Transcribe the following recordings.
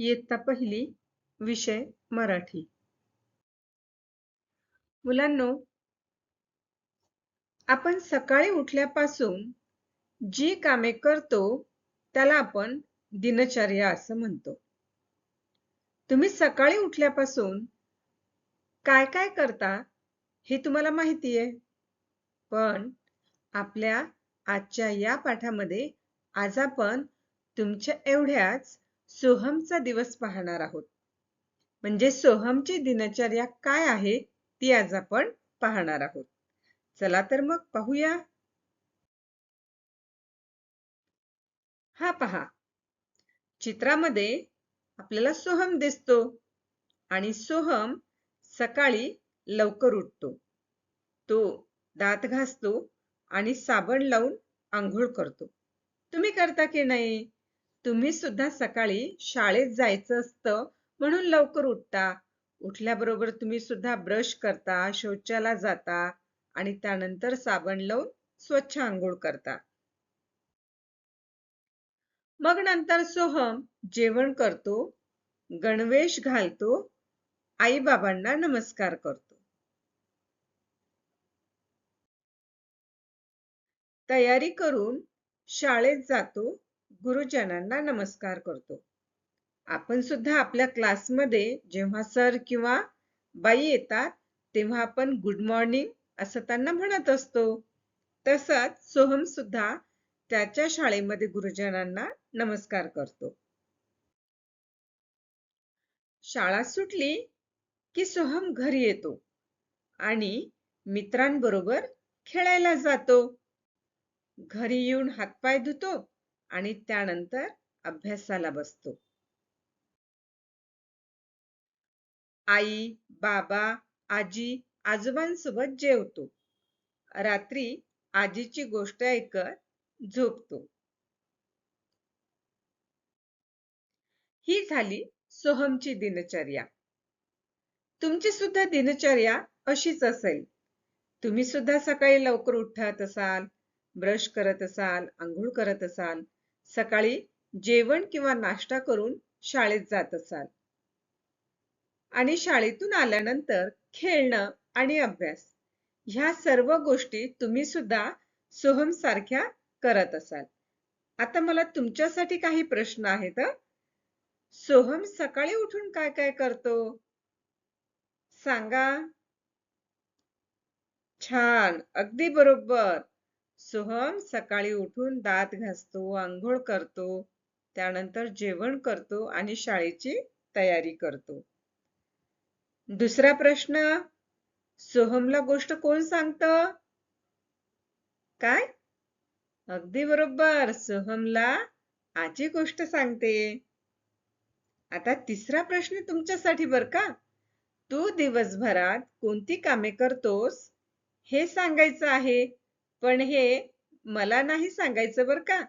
इयत्ता पहिली विषय मराठी. मुलांनो आपण सकाळी उठल्यापासून जी कामे करतो त्याला आपण दिनचर्या असं म्हणतो. तुम्ही सकाळी उठल्यापासून काय काय करता हे तुम्हाला माहिती आहे पण आपल्या आजच्या या पाठामध्ये आज आपण तुमच्या एवढ्याच सोहमचा दिवस पाहणार आहोत. म्हणजे सोहमची दिनचर्या काय आहे ती आज आपण पाहणार आहोत. चला तर मग पाहूया. हा पहा. चित्रामध्ये आपल्याला सोहम दिसतो आणि सोहम सकाळी लवकर उठतो. तो दात घासतो आणि साबण लावून आंघोळ करतो. तुम्ही करता की नाही? तुम्ही सुद्धा सकाळी शाळेत जायचं असतं म्हणून लवकर उठता. उठल्याबरोबर तुम्ही सुद्धा ब्रश करता शौचाला जाता आणि त्यानंतर साबण लावून स्वच्छ आंघोळ करता. मग नंतर सोहम जेवण करतो गणवेश घालतो आई बाबांना नमस्कार करतो. तयारी करून शाळेत जातो. गुरुजनांना नमस्कार करतो. आपण सुद्धा आपल्या क्लासमध्ये जेव्हा सर किंवा बाई येतात तेव्हा आपण गुड मॉर्निंग असं त्यांना म्हणत असतो. तसंच सोहम सुद्धा त्याच्या शाळेमध्ये गुरुजनांना नमस्कार करतो. शाळा सुटली की सोहम घरी येतो आणि मित्रांबरोबर खेळायला जातो. घरी येऊन हातपाय धुतो आणि त्यानंतर अभ्यासाला बसतो. आई बाबा आजी आजोबांसोबत जेवतो. रात्री आजीची गोष्ट ऐकत झोपतो. ही झाली सोहमची दिनचर्या. तुमची सुद्धा दिनचर्या अशीच असेल. तुम्ही सुद्धा सकाळी लवकर उठत असाल ब्रश करत असाल आंघोळ करत असाल सकाळी जेवण किंवा नाश्ता करून शाळेत जात असाल. आणि शाळेतून आल्यानंतर खेळणं आणि अभ्यास ह्या सर्व गोष्टी तुम्ही सुद्धा सोहम सारख्या करत असाल. आता मला तुमच्यासाठी काही प्रश्न आहेत सोहम सकाळी उठून काय काय करतो? सांगा. छान अगदी बरोबर. सोहम सकाळी उठून दात घासतो आंघोळ करतो त्यानंतर जेवण करतो आणि शाळेची तयारी करतो. दुसरा प्रश्न सोहमला गोष्ट कोण सांगत? काय? अगदी बरोबर सोहमला आजी गोष्ट सांगते. आता तिसरा प्रश्न तुमच्यासाठी बर का? तू दिवसभरात कोणती कामे करतोस? हे सांगायचं आहे. पण हे मला नाही सांगायचं बर का.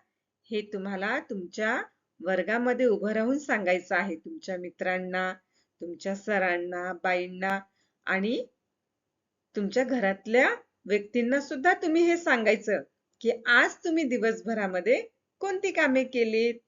हे तुम्हाला तुमच्या वर्गामध्ये उभं राहून सांगायचं आहे. तुमच्या मित्रांना तुमच्या सरांना बाईंना आणि तुमच्या घरातल्या व्यक्तींना सुद्धा तुम्ही हे सांगायचं की आज तुम्ही दिवसभरामध्ये कोणती कामे केलीत?